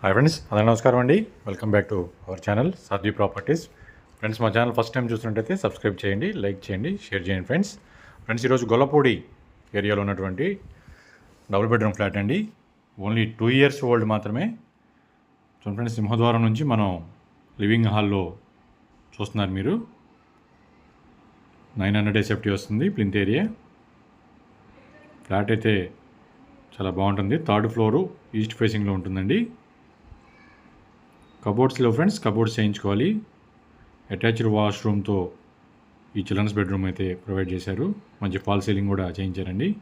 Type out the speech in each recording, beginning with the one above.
Hi friends అందరూ నమస్కారం అండి. Welcome back to our channel Sadhvi properties friends మా ఛానల్ ఫస్ట్ టైం చూసినట్టయితే సబ్స్క్రైబ్ చేయండి లైక్ చేయండి షేర్ చేయండి ఫ్రెండ్స్ ఫ్రెండ్స్ ఈరోజు గొల్లపూడి ఏరియాలో ఉన్నటువంటి డబుల్ బెడ్రూమ్ ఫ్లాట్ అండి. ఓన్లీ టూ ఇయర్స్ ఓల్డ్ మాత్రమే. చూడండి ఫ్రెండ్స్ సింహద్వారం నుంచి మనం లివింగ్ హాల్లో చూస్తున్నారు మీరు. నైన్ హండ్రెడ్ సేఫ్టీ వస్తుంది ప్లింత్ ఏరియా ఫ్లాట్ అయితే చాలా బాగుంటుంది. థర్డ్ ఫ్లోరు ఈస్ట్ ఫేసింగ్లో ఉంటుందండి. కబోర్డ్స్లో ఫ్రెండ్స్ కబోర్డ్స్ చేయించుకోవాలి. అటాచ్డ్ వాష్రూమ్తో ఈ చిల్డ్రన్స్ బెడ్రూమ్ అయితే ప్రొవైడ్ చేశారు. మంచి ఫాల్ సీలింగ్ కూడా చేయించారండి.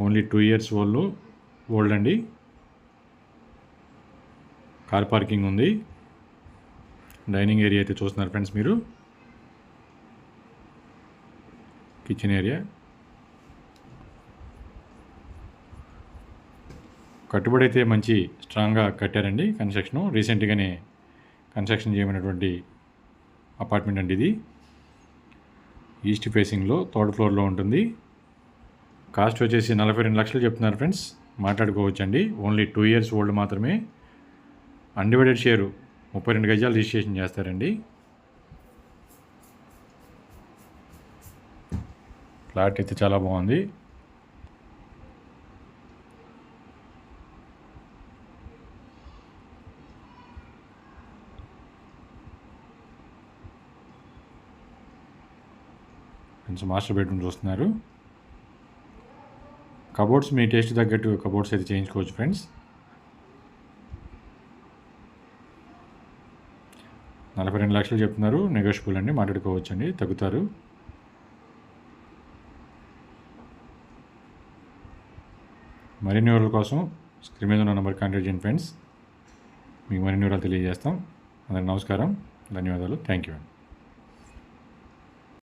Only two years old old అండి. కార్ పార్కింగ్ ఉంది. డైనింగ్ ఏరియా అయితే చూస్తున్నారు ఫ్రెండ్స్ మీరు. Kitchen area. కట్టుబడి అయితే మంచి స్ట్రాంగ్గా కట్టారండి కన్స్ట్రక్షన్. రీసెంట్గానే కన్స్ట్రక్షన్ చేయమైనటువంటి అపార్ట్మెంట్ అండి ఇది. ఈస్ట్ ఫేసింగ్లో థర్డ్ ఫ్లోర్లో ఉంటుంది. కాస్ట్ వచ్చేసి నలభై రెండు లక్షలు చెప్తున్నారు ఫ్రెండ్స్. మాట్లాడుకోవచ్చండి. ఓన్లీ టూ ఇయర్స్ ఓల్డ్ మాత్రమే. అన్డివైడెడ్ షేరు ముప్పై రెండు గజాలు రిజిస్ట్రేషన్ చేస్తారండి. ఫ్లాట్ అయితే చాలా బాగుంది. కొంచెం మాస్టర్ బెడ్రూమ్ చూస్తున్నారు. కబోర్డ్స్ మీ టేస్ట్ తగ్గట్టు కబోర్డ్స్ అయితే చేయించుకోవచ్చు ఫ్రెండ్స్. నలభై రెండు లక్షలు చెప్తున్నారు. నెగోషియబుల్ అండి మాట్లాడుకోవచ్చు అండి తగ్గుతారు. మరిన్ని వివరాల కోసం స్క్రీన్ మీద ఉన్న నెంబర్ కాంటాక్ట్ చేయండి ఫ్రెండ్స్. మీకు మరిన్ని వివరాలు తెలియజేస్తాం. అందరికి నమస్కారం. ధన్యవాదాలు. థ్యాంక్ యూ అండి.